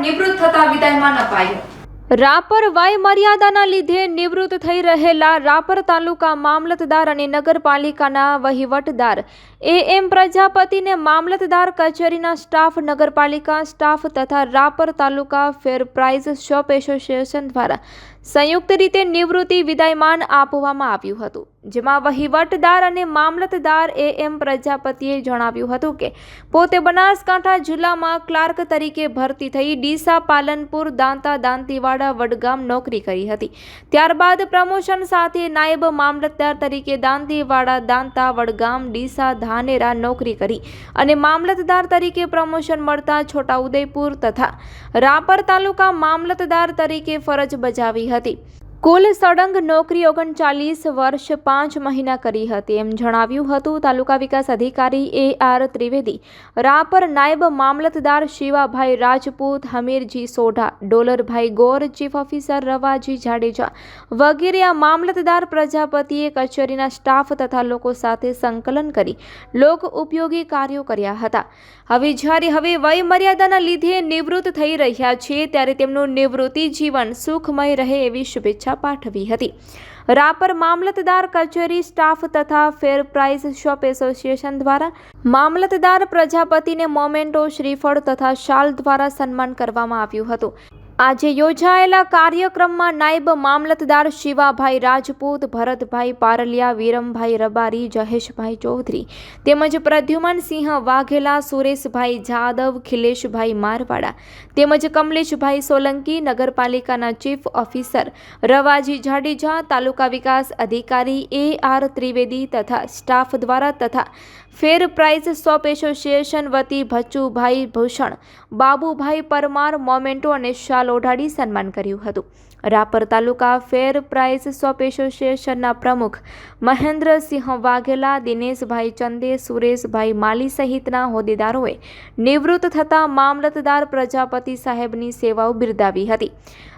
નિવૃત્ત થતા વિદાયમાન અપાયું રાપર વય મર્યાદાના લીધે નિવૃત્ત થઈ રહેલા રાપર તાલુકા મામલતદાર અને નગરપાલિકાના વહીવટદાર. એ એમ પ્રજાપતિને મામલતદાર કચેરીના સ્ટાફ, નગરપાલિકા સ્ટાફ તથા Rapar taluka fair price shop association દ્વારા સંયુક્ત રીતે નિવૃત્તિ વિદાયમાન આપવામાં આવ્યું હતું. જેમાં વહીવટદાર અને મામલતદાર એ એમ પ્રજાપતિએ જણાવ્યું હતું કે, પોતે બનાસકાંઠા જિલ્લામાં ક્લાર્ક તરીકે ભરતી થઈ ડીસા પાલનપુર દાંતા દાંતીવાડા વડગામ નોકરી કરી હતી. ત્યારબાદ પ્રમોશન સાથે નાયબ મામલતદાર તરીકે દાંતીવાડા, દાંતા, વડગામ, ડીસા, ધાનેરા નોકરી કરી અને મામલતદાર તરીકે પ્રમોશન મળતા છોટાઉદેપુર તથા રાપર તાલુકા મામલતદાર તરીકે ફરજ બજાવી હતી. કુલ સળંગ નોકરી ઓગણચાલીસ વર્ષ પાંચ મહિના કરી હતી. એમ જણાવ્યું હતું તાલુકા વિકાસ અધિકારી એ આર ત્રિવેદી. રાપર નાયબ મામલતદાર શિવાભાઈ રાજપૂત, હમીરજી સોઢા, ડોલરભાઈ ગોર, ચીફ ઓફિસર રવાજી જાડેજા વગેરે આ મામલતદાર પ્રજાપતિએ કચેરીના સ્ટાફ તથા લોકો સાથે સંકલન કરી લોક ઉપયોગી કાર્યો કર્યા હતા. હવે જ્યારે હવે વયમર્યાદાના લીધે નિવૃત્ત થઈ રહ્યા છે, ત્યારે તેમનું નિવૃત્તિ જીવન સુખમય રહે એવી શુભેચ્છા પાઠવી હતી. રાપર મામલતદાર કચેરી સ્ટાફ તથા ફેર પ્રાઇઝ શોપ એસોસિએશન દ્વારા મામલતદાર પ્રજાપતિને મોમેન્ટો શ્રીફળ તથા શાલ દ્વારા સન્માન કરવામાં આવ્યું હતું. આજે યોજાયેલા કાર્યક્રમમાં નાયબ મામલતદાર શિવાભાઈ રાજપૂત, ભરતભાઈ પારલિયા, વિરમભાઈ રબારી, જહેશભાઈ ચૌધરી તેમજ પ્રદ્યુમનસિંહ વાઘેલા, સુરેશભાઈ જાદવ, ખિલેશભાઈ મારવાડા તેમજ કમલેશભાઈ સોલંકી, નગરપાલિકાના ચીફ ઓફિસર રવાજી જાડેજા, તાલુકા વિકાસ અધિકારી એ આર ત્રિવેદી તથા સ્ટાફ દ્વારા તથા ફેર પ્રાઇઝ શોપ એસોસિએશન વતી ભચુભાઈ ભૂષણ, બાબુભાઈ પરમાર, મોમેન્ટો અને શાલ ઓઢાડી સન્માન કર્યું હતું. Rapar taluka fair prize shop એસોસિએશનના પ્રમુખ મહેન્દ્રસિંહ વાઘેલા, દિનેશભાઈ ચંદે, સુરેશભાઈ માલી સહિતના હોદ્દેદારોએ નિવૃત્ત થતા મામલતદાર પ્રજાપતિ સાહેબની સેવાઓ બિરદાવી હતી.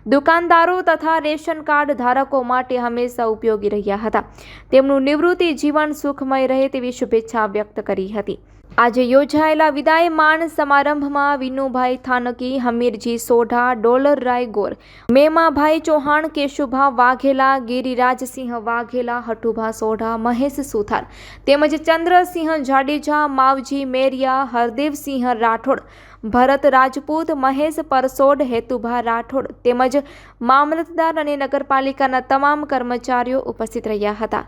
દુકાનદારો તથા રેશન કાર્ડ ધારકો માટે હંમેશા ઉપયોગી રહ્યા હતા. તેમનું નિવૃત્તિ જીવન સુખમય રહે તેવી શુભેચ્છા વ્યક્ત કરી હતી. આજે યોજાયેલા વિદાયમાન સમારંભમાં વિનુભાઈ થાનકી, હમીરજી સોઢા, ડોલર રાયગોર મેમાભાઈ ચૌહાણ, કેશુભા વાઘેલા ગિરિરાજસિંહ વાઘેલા, હઠુભા સોઢા, મહેશ સુથાર તેમજ ચંદ્રસિંહ જાડેજા, માવજી મેરિયા હરદેવસિંહ રાઠોડ, ભરત રાજપૂત, મહેશ પરસોડ, હેતુભા રાઠોડ તેમજ મામલતદાર અને નગરપાલિકાના તમામ કર્મચારીઓ ઉપસ્થિત રહ્યા હતા.